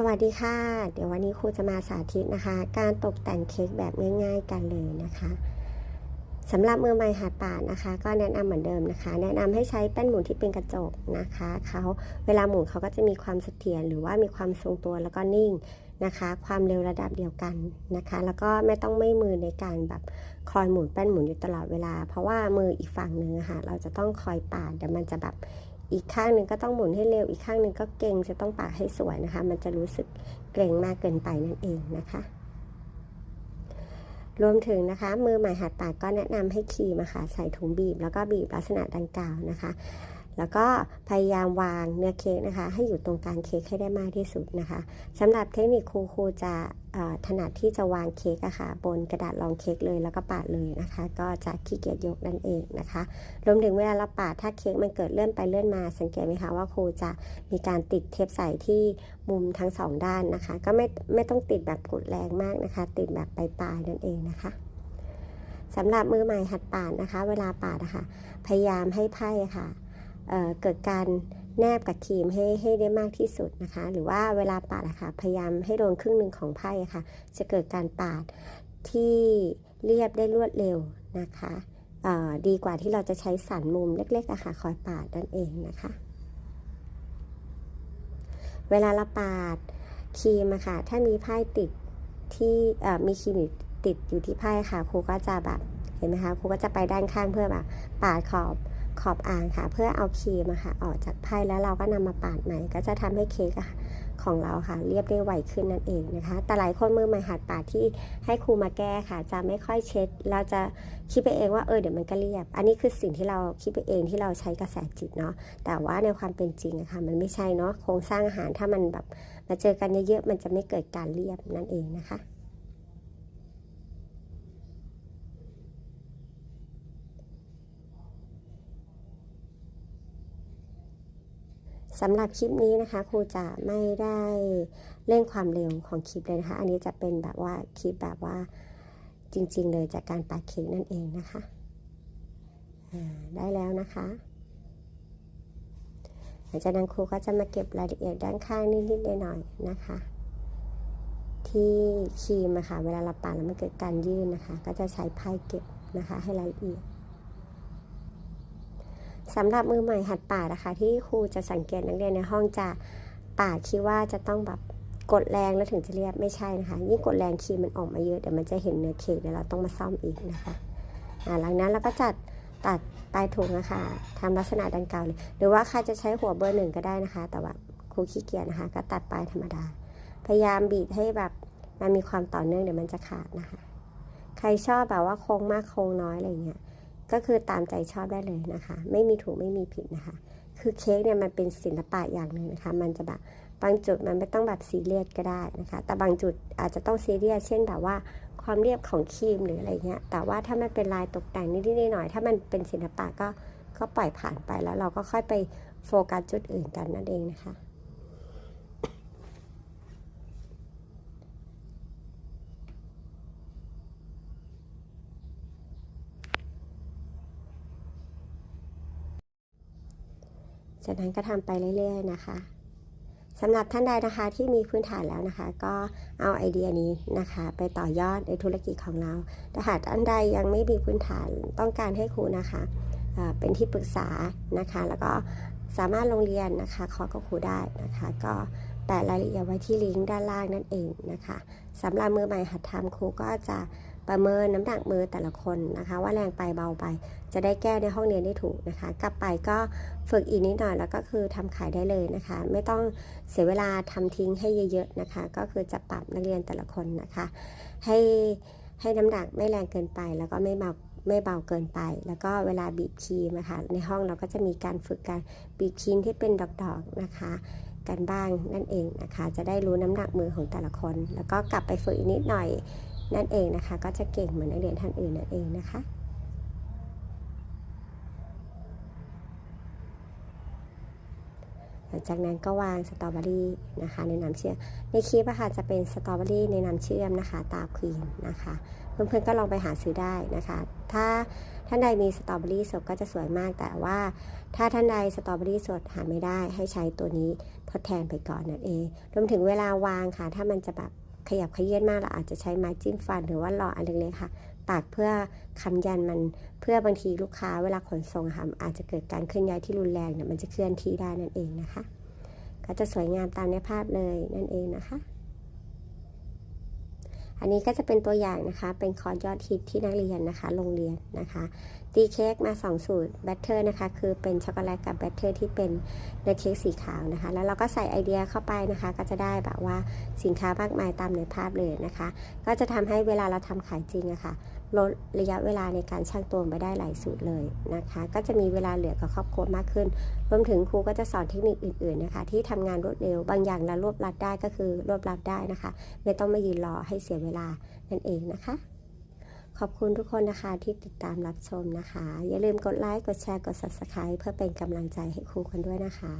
สวัสดีค่ะ เดี๋ยววันนี้ครูจะมาสาธิตนะคะ การตกแต่งเค้กแบบง่ายๆกันเลยนะคะสำหรับมือใหม่หัดป่านะคะ ก็แนะนำเหมือนเดิมนะคะ แนะนำให้ใช้แป้นหมุนที่เป็นกระจกนะคะเขาเวลาหมุนเขาก็จะมีความเสถียรหรือว่ามีความทรงตัวแล้วก็นิ่งนะคะ ความเร็วระดับเดียวกันนะคะ แล้วก็ไม่ต้องไม่มือในการแบบคอยหมุนแป้นหมุนอยู่ตลอดเวลา เพราะว่ามืออีกฝั่งหนึ่งะค่ะเราจะต้องคอยปาดเดี๋ยวมันจะแบบ อีกข้างหนึ่งก็ต้องหมุนให้เร็ว อีกข้างหนึ่งก็เก่งจะต้องปากให้สวยนะคะ มันจะรู้สึกเกรงมากเกินไปนั่นเองนะคะ รวมถึงนะคะ มือใหม่หัดปากก็แนะนำให้ครีมอะค่ะใส่ถุงบีบ แล้วก็บีบลักษณะดังกล่าวนะคะ แล้วก็พยายามวางเนื้อเค้กนะคะ ให้อยู่ตรงกลางเค้กให้ได้มากที่สุดนะคะสำหรับเทคนิคครูครูจะถนัดที่จะวางเค้กอะค่ะบนกระดาษรองเค้กเลยแล้วก็ปาดเลยนะคะ ก็จะขี้เกียจยกนั่นเองนะคะรวมถึงเวลาเราปาดถ้าเค้กมันเกิดเลื่อนไปเลื่อนมาสังเกตไหมคะว่าครูจะมีการติดเทปใสที่มุมทั้งสองด้านนะคะ ก็ไม่ไม่ต้องติดแบบกดแรงมากนะคะ ติดแบบปลายๆนั่นเองนะคะสำหรับมือใหม่หัดปาดนะคะ เวลาปาดนะคะพยายามให้ไพ่ค่ะ เกิดการแนบกับครีมให้ให้ได้มากที่สุดนะคะ หรือว่าเวลาปาดอะค่ะพยายามให้โดนครึ่งหนึ่งของไพ่ะค่ะ จะเกิดการปาดที่เรียบได้รวดเร็วนะคะดีกว่าที่เราจะใช้สันมุมเล็กๆอะค่ะคอยปาดนั่นเองนะคะ เวลาเราปาดครีมอะค่ะ ถ้ามีไพ่ติดที่มีครีมติดอยู่ที่ไพ่ค่ะครูก็จะแบบเห็นไหมคะครูก็จะไปด้านข้างเพื่อแบบปาดขอบ ขอบอ่างค่ะ เพื่อเอาครีมค่ะออกจากไพ่แล้วเราก็นำมาปาดใหม่ ก็จะทำให้เค้กของเราค่ะ เรียบได้ไวขึ้นนั่นเองนะคะ แต่หลายคนมือใหม่หัดปาดที่ให้ครูมาแก้ค่ะ จะไม่ค่อยเช็ด เราจะคิดไปเองว่าเออเดี๋ยวมันก็เรียบ อันนี้คือสิ่งที่เราคิดไปเองที่เราใช้กระแสจิตเนาะแต่ว่าในความเป็นจริงอะค่ะมันไม่ใช่เนาะโครงสร้างอาหารถ้ามันแบบมาเจอกันเยอะๆมันจะไม่เกิดการเรียบนั่นเองนะคะ สำหรับคลิปนี้นะคะครูจะไม่ได้เร่งความเร็วของคลิปเลยนะคะ อันนี้จะเป็นแบบว่าคลิปแบบว่าจริง ๆ เลยจากการปาดเค้กนั่นเองนะคะได้แล้วนะคะหลังจากนั้นครูก็จะมาเก็บรายละเอียดด้านข้างนิดๆหน่อยๆนะคะ ที่ครีมอะค่ะเวลาเราปาดแล้วมันเกิดการยื่นนะคะ ก็จะใช้ไพ่เก็บนะคะ ให้รายละเอียด สำหรับมือใหม่หัดปาดนะคะ ที่ครูจะสังเกตนักเรียนในห้องจะปาดคิดว่าจะต้องแบบกดแรงแล้วถึงจะเรียบไม่ใช่นะคะ ยิ่งกดแรงคีมมันออกมาเยอะเดี๋ยวมันจะเห็นเนื้อเค้กเดี๋ยวเราต้องมาซ่อมอีกนะคะหลังนั้นเราก็จัดตัดปลายถุงนะคะทำลักษณะดังกล่าวเลย หรือว่าใครจะใช้หัวเบอร์หนึ่งก็ได้นะคะ แต่ว่าครูขี้เกียจนะคะ ก็ตัดปลายธรรมดา พยายามบีบให้แบบมันมีความต่อเนื่องเดี๋ยวมันจะขาดนะคะ ใครชอบแบบว่าโค้งมากโค้งน้อยอะไรเงี้ย ก็คือตามใจชอบได้เลยนะคะ ไม่มีถูกไม่มีผิดนะคะ คือเค้กเนี่ยมันเป็นศิลปะอย่างหนึ่งนะคะ มันจะแบบบางจุดมันไม่ต้องแบบซีเรียสก็ได้นะคะ แต่บางจุดอาจจะต้องซีเรียสเช่นแบบว่าความเรียบของครีมหรืออะไรเงี้ย แต่ว่าถ้ามันเป็นลายตกแต่งนิดๆหน่อยๆถ้ามันเป็นศิลปะก็ก็ปล่อยผ่านไปแล้วเราก็ค่อยไปโฟกัสจุดอื่นกันนั่นเองนะคะ จากนั้นก็ทำไปเรื่อยๆนะคะสำหรับท่านใดนะคะที่มีพื้นฐานแล้วนะคะ ก็เอาไอเดียนี้นะคะ ไปต่อยอดในธุรกิจของเราแต่หากท่านใดยังไม่มีพื้นฐานต้องการให้ครูนะคะเเป็นที่ปรึกษานะคะ แล้วก็สามารถลงเรียนนะคะคอร์สกับครูได้นะคะ ก็แปะรายละเอียดไว้ที่ลิงก์ด้านล่างนั่นเองนะคะสำหรับมือใหม่หัดทำครูก็จะ ประเมินน้ำหนักมือแต่ละคนนะคะ ว่าแรงไปเบาไป จะได้แก้ในห้องเรียนได้ถูกนะคะ กลับไปก็ฝึกอีกนิดหน่อยแล้วก็คือทำขายได้เลยนะคะ ไม่ต้องเสียเวลาทำทิ้งให้เยอะๆนะคะ ก็คือจะปรับนักเรียนแต่ละคนนะคะ ให้ให้น้ำหนักไม่แรงเกินไป แล้วก็ไม่เบาไม่เบาเกินไป แล้วก็เวลาบีบครีมนะคะในห้องเราก็จะมีการฝึกการบีบครีมที่เป็นดอกๆนะคะ กันบ้างนั่นเองนะคะ จะได้รู้น้ำหนักมือของแต่ละคน แล้วก็กลับไปฝึกอีกนิดหน่อย นั่นเองนะคะ ก็จะเก่งเหมือนนักเรียนท่านอื่นนั่นเองนะคะหลังจากนั้นก็วางสตรอเบอรี่นะคะ ในน้ำเชื่อมในคลิปอะค่ะจะเป็นสตรอเบอรี่ในน้ำเชื่อมนะคะ ตาควีนนะคะ เพื่อนๆก็ลองไปหาซื้อได้นะคะ ถ้าท่านใดมีสตรอเบอรี่สดก็จะสวยมาก แต่ว่าถ้าท่านใดสตรอเบอรี่สดหาไม่ได้ให้ใช้ตัวนี้ทดแทนไปก่อนนั่นเองรวมถึงเวลาวางค่ะ ถ้ามันจะแบบ ขยับขยื่นมากเราอาจจะใช้ไม้จิ้มฟันหรือว่าหลออันเล็กๆค่ะปากเพื่อค้ำยันมันเพื่อบางทีลูกค้าเวลาขนส่งค่ะอาจจะเกิดการเคลื่อนย้ายที่รุนแรงเนี่ยมันจะเคลื่อนที่ได้นั่นเองนะคะ ก็จะสวยงามตามในภาพเลยนั่นเองนะคะ อันนี้ก็จะเป็นตัวอย่างนะคะ เป็นคอร์สยอดฮิตที่นักเรียนนะคะ โรงเรียนนะคะ ตีเค้กมา 2 สูตรแบตเตอร์นะคะ คือเป็นช็อกโกแลตกับแบตเตอร์ที่เป็นเนื้อเค้กสีขาวนะคะ แล้วเราก็ใส่ไอเดียเข้าไปนะคะ ก็จะได้แบบว่าสินค้ามากมายตามในภาพเลยนะคะ ก็จะทำให้เวลาเราทำขายจริงอะค่ะ ลดระยะเวลาในการช่างตัวไปได้หลายสูตรเลยนะคะ ก็จะมีเวลาเหลือกับครอบครัวมากขึ้น รวมถึงครูก็จะสอนเทคนิคอื่นๆนะคะ ที่ทำงานรวดเร็ว บางอย่างเรารวบรัดได้ก็คือรวบรัดได้นะคะ ไม่ต้องมายืนรอให้เสียเวลานั่นเองนะคะ ขอบคุณทุกคนนะคะที่ติดตามรับชมนะคะ อย่าลืมกดไลค์กดแชร์กด subscribe เพื่อเป็นกำลังใจให้ครูกันด้วยนะคะ